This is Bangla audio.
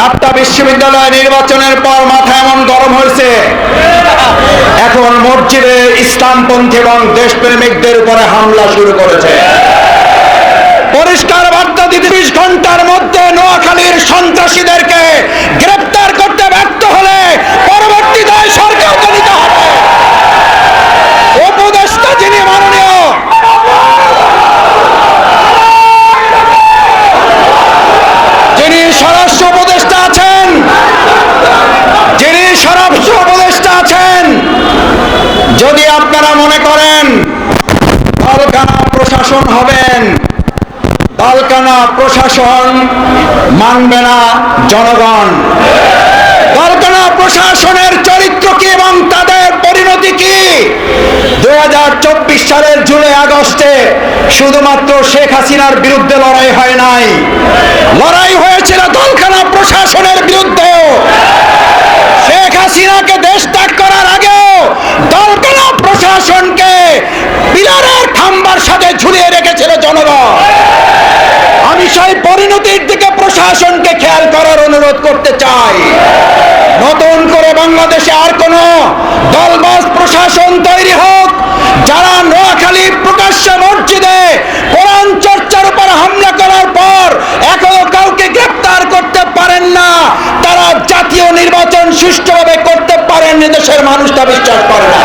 চারটা বিশ্ববিদ্যালয় নির্বাচনের পর মাথা এমন গরম হয়েছে। এখন মসজিদে ইসলামপন্থী এবং দেশপ্রেমিকদের উপরে হামলা শুরু করেছে। পরিষ্কার বার্তা দিতে মনে করেন দলকানা প্রশাসন হবেন। দলকানা প্রশাসন মানবে না জনগণ। দলকানা প্রশাসনের চরিত্র কি এবং তাদের পরিণতি কি? দু হাজার চব্বিশ সালের জুলাই আগস্টে শুধুমাত্র শেখ হাসিনার বিরুদ্ধে লড়াই হয় নাই। ব্যবসায় পরিণতির দিকে প্রশাসনকে খেয়াল করার অনুরোধ করতে চাই। নতুন করে বাংলাদেশে আর কোন দলবাস প্রশাসন তৈরি হোক, যারা নোয়াখালী প্রকাশ্যে মসজিদে কোরআন চর্চার উপর হামলা করার পর এখনও কাউকে গ্রেপ্তার করতে পারেন না, তারা জাতীয় নির্বাচন সুষ্ঠুভাবে করতে পারেন দেশের মানুষটা বিশ্বাস করে না।